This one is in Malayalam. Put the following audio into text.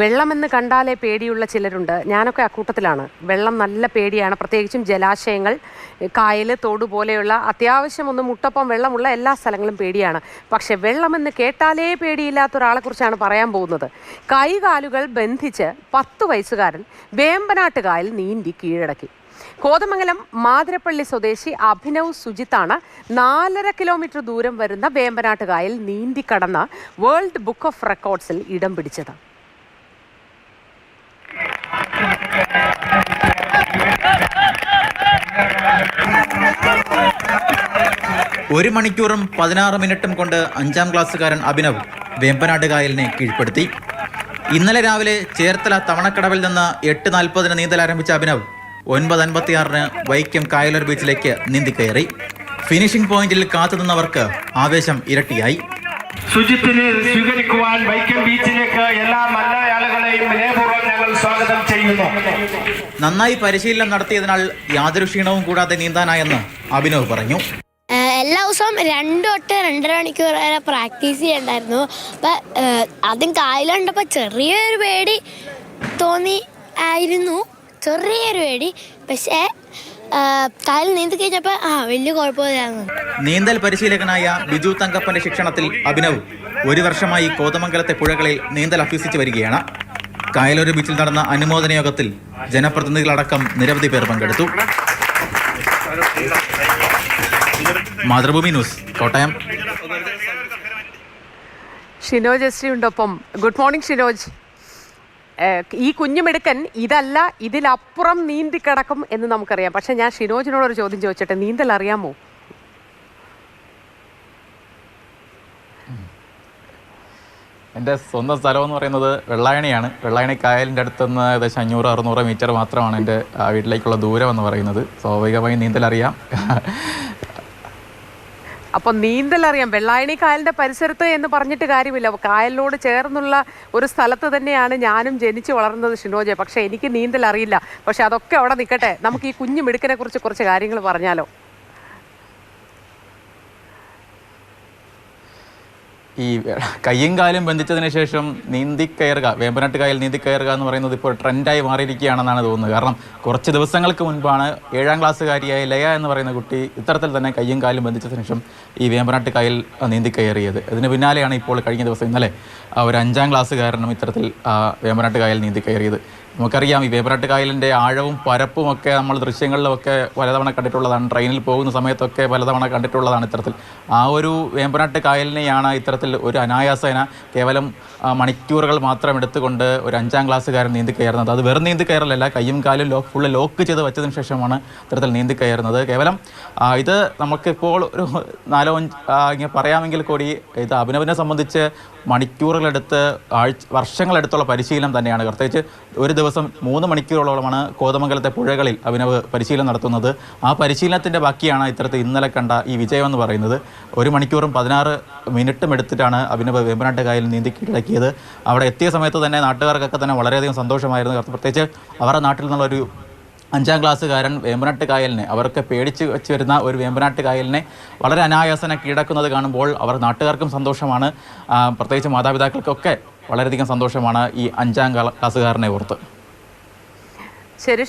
വെള്ളമെന്ന് കണ്ടാലേ പേടിയുള്ള ചിലരുണ്ട്. ഞാനൊക്കെ അക്കൂട്ടത്തിലാണ്. വെള്ളം നല്ല പേടിയാണ്. പ്രത്യേകിച്ചും ജലാശയങ്ങൾ കായൽ തോട് പോലെയുള്ള അത്യാവശ്യം ഒന്ന് മുട്ടപ്പം വെള്ളമുള്ള എല്ലാ സ്ഥലങ്ങളും പേടിയാണ്. പക്ഷേ വെള്ളമെന്ന് കേട്ടാലേ പേടിയില്ലാത്ത ഒരാളെക്കുറിച്ചാണ് പറയാൻ പോകുന്നത്. കൈകാലുകൾ ബന്ധിച്ച് പത്ത് വയസ്സുകാരൻ വേമ്പനാട്ട് കായൽ നീന്തി കീഴടക്കി. കോതമംഗലം മാതിരപ്പള്ളി സ്വദേശി അഭിനവ് സുജിത്താണ് നാലര കിലോമീറ്റർ ദൂരം വരുന്ന വേമ്പനാട്ട് കായൽ നീന്തി കടന്ന് വേൾഡ് ബുക്ക് ഓഫ് റെക്കോർഡ്സിൽ ഇടം പിടിച്ചത്. ഒരു മണിക്കൂറും പതിനാറ് മിനിറ്റും കൊണ്ട് അഞ്ചാം ക്ലാസ്സുകാരൻ അഭിനവ് വേമ്പനാട് കായലിനെ കീഴ്പ്പെടുത്തി. ഇന്നലെ രാവിലെ ചേർത്തല തവണക്കടവിൽ നിന്ന് എട്ട് നാൽപ്പതിന് നീന്തൽ ആരംഭിച്ച അഭിനവ് ഒൻപത് അൻപത്തിയാറിന് വൈക്കം കായലൂർ ബീച്ചിലേക്ക് നീന്തി കയറി. ഫിനിഷിംഗ് പോയിന്റിൽ കാത്തുനിന്നവർക്ക് ആവേശം ഇരട്ടിയായി. ശുചിത്തിനെ സ്വീകരിക്കുവാൻ വൈക്കം ബീച്ചിലേക്ക് എല്ലാ മലയാളികളെയും വിനയപൂർവം ഞങ്ങൾ സ്വാഗതം ചെയ്യുന്നു. നന്നായി പരിശീലനം നടത്തിയതിനാൽ യാതൊരു ക്ഷീണവും കൂടാതെ നീന്താനായെന്ന് അഭിനവ് പറഞ്ഞു. എല്ലാ ദിവസവും രണ്ട് തൊട്ട് രണ്ടര മണിക്കൂർ വരെ പ്രാക്ടീസ് ചെയ്യണ്ടായിരുന്നു. അപ്പം ആദ്യം കായലുണ്ടപ്പോ ചെറിയൊരു പേടി തോന്നി ആയിരുന്നു. ചെറിയൊരു പേടി. പക്ഷേ കാലിൽ നീന്തി കഴിഞ്ഞപ്പോൾ ആ വലിയ കുഴപ്പമില്ലാന്ന് നീന്തൽ പരിശീലകനായ ബിജു തങ്കപ്പന്റെ ശിക്ഷണത്തിൽ അഭിനവ് ഒരു വർഷമായി കോതമംഗലത്തെ പുഴകളിൽ നീന്തൽ അഭ്യസിച്ചു വരികയാണ്. കായലൊരു ബീച്ചിൽ നടന്ന അനുമോദന യോഗത്തിൽ ജനപ്രതിനിധികളടക്കം നിരവധി പേർ പങ്കെടുത്തു. Mathrubhumi news Kottayam. Shinoj S ഉണ്ടൊപ്പം. Good morning Shinoj. ഈ കുഞ്ഞുമിടുക്കൻ ഇതല്ല ഇതിലപ്പുറം നീന്തി കിടക്കും എന്ന് നമുക്കറിയാം. പക്ഷെ ഞാൻ ഷിനോജിനോട് ഒരു ചോദ്യം ചോദിച്ചട്ടെ നീന്തൽ അറിയാമോ? എന്റെ സ്വന്തം സ്ഥലം എന്ന് പറയുന്നത് വെള്ളായണിയാണ്. വെള്ളായണി കായലിന്റെ അടുത്തുനിന്ന് ഏകദേശം അഞ്ഞൂറ് അറുന്നൂറ് മീറ്റർ മാത്രമാണ് എന്റെ വീട്ടിലേക്കുള്ള ദൂരം എന്ന് പറയുന്നത്. സ്വാഭാവികമായും നീന്തൽ അറിയാം അപ്പൊ നീന്തൽ അറിയാം വെള്ളായണി കായലിന്റെ പരിസരത്ത് എന്ന് പറഞ്ഞിട്ട് കാര്യമില്ല. കായലിനോട് ചേർന്നുള്ള ഒരു സ്ഥലത്ത് തന്നെയാണ് ഞാനും ജനിച്ചു വളർന്നത് ഷിനോജെ പക്ഷെ എനിക്ക് നീന്തൽ അറിയില്ല പക്ഷെ അതൊക്കെ അവിടെ നിൽക്കട്ടെ നമുക്ക് ഈ കുഞ്ഞു മിടുക്കനെ കുറിച്ച് കുറച്ച് കാര്യങ്ങൾ പറഞ്ഞാലോ? ഈ കയ്യും കാലും ബന്ധിച്ചതിന് ശേഷം നീന്തി കയറുക വേമ്പനാട്ട് കായൽ നീന്തി കയറുക എന്ന് പറയുന്നത് ഇപ്പോൾ ട്രെൻഡായി മാറിയിരിക്കുകയാണെന്നാണ് തോന്നുന്നത്. കാരണം കുറച്ച് ദിവസങ്ങൾക്ക് മുൻപാണ് ഏഴാം ക്ലാസ്സുകാരിയായ ലയ എന്ന് പറയുന്ന കുട്ടി ഇത്തരത്തിൽ തന്നെ കയ്യും കാലും ബന്ധിച്ചതിന് ശേഷം ഈ വേമ്പനാട്ട് കായൽ നീന്തി കയറിയത് ഇതിന് പിന്നാലെയാണ് ഇപ്പോൾ കഴിഞ്ഞ ദിവസം ഇന്നലെ ഒരു അഞ്ചാം ക്ലാസ്സുകാരനും ഇത്തരത്തിൽ വേമ്പനാട്ട് കായൽ നീന്തി കയറിയത് നമുക്കറിയാം ഈ വേമ്പനാട്ട് കായലിന്റെ ആഴവും പരപ്പും ഒക്കെ നമ്മൾ ദൃശ്യങ്ങളിലൊക്കെ പലതവണ കണ്ടിട്ടുള്ളതാണ്. ട്രെയിനിൽ പോകുന്ന സമയത്തൊക്കെ പലതവണ കണ്ടിട്ടുള്ളതാണ് ഇത്തരത്തിൽ. ആ ഒരു വേമ്പനാട്ട് കായലിനെയാണ് ഇത്തരത്തിൽ ഒരു അനായാസേന കേവലം മണിക്കൂറുകൾ മാത്രം എടുത്തുകൊണ്ട് ഒരു അഞ്ചാം ക്ലാസ്സുകാരൻ നീന്തി കയറുന്നത്. അത് വെറും നീന്തി കയറലല്ല കയ്യും കാലും ലോക്ക് ഫുള്ള് ലോക്ക് ചെയ്ത് വെച്ചതിന് ശേഷമാണ് ഇത്തരത്തിൽ നീന്തി കയറുന്നത്. കേവലം ഇത് നമുക്കിപ്പോൾ ഒരു നാലോ ഇങ്ങനെ പറയാമെങ്കിൽ കൂടി ഇത് അഭിനവിനെ സംബന്ധിച്ച് മണിക്കൂറുകളെടുത്ത് ആഴ്ച വർഷങ്ങളെടുത്തുള്ള പരിശീലനം തന്നെയാണ്. പ്രത്യേകിച്ച് ഒരു ദിവസം മൂന്ന് മണിക്കൂറോളമാണ് കോതമംഗലത്തെ പുഴകളിൽ അഭിനവ് പരിശീലനം നടത്തുന്നത്. ആ പരിശീലനത്തിന്റെ ബാക്കിയാണ് ഇത്തരത്തിൽ ഇന്നലെ കണ്ട ഈ വിജയം എന്ന് പറയുന്നത്. ഒരു മണിക്കൂറും പതിനാറ് മിനിറ്റും എടുത്തിട്ടാണ് അഭിനവ് വേമ്പനാട്ട് കായലിൽ നീന്തി കീഴടക്കിയത്. അവിടെ എത്തിയ സമയത്ത് തന്നെ നാട്ടുകാർക്കൊക്കെ തന്നെ വളരെയധികം സന്തോഷമായിരുന്നു. പ്രത്യേകിച്ച് അവരുടെ നാട്ടിൽ നിന്നുള്ളൊരു അഞ്ചാം ക്ലാസ്സുകാരൻ വേമ്പനാട്ട് കായലിനെ അവർക്ക് പേടിച്ച് വെച്ച് വരുന്ന ഒരു വേമ്പനാട്ട് കായലിനെ വളരെ അനായാസന കീഴടക്കുന്നത് കാണുമ്പോൾ അവർ നാട്ടുകാർക്കും സന്തോഷമാണ്. പ്രത്യേകിച്ച് മാതാപിതാക്കൾക്കൊക്കെ വളരെയധികം സന്തോഷമാണ് ഈ അഞ്ചാം ക്ലാസ്സുകാരനെ ഓർത്ത്. ശരി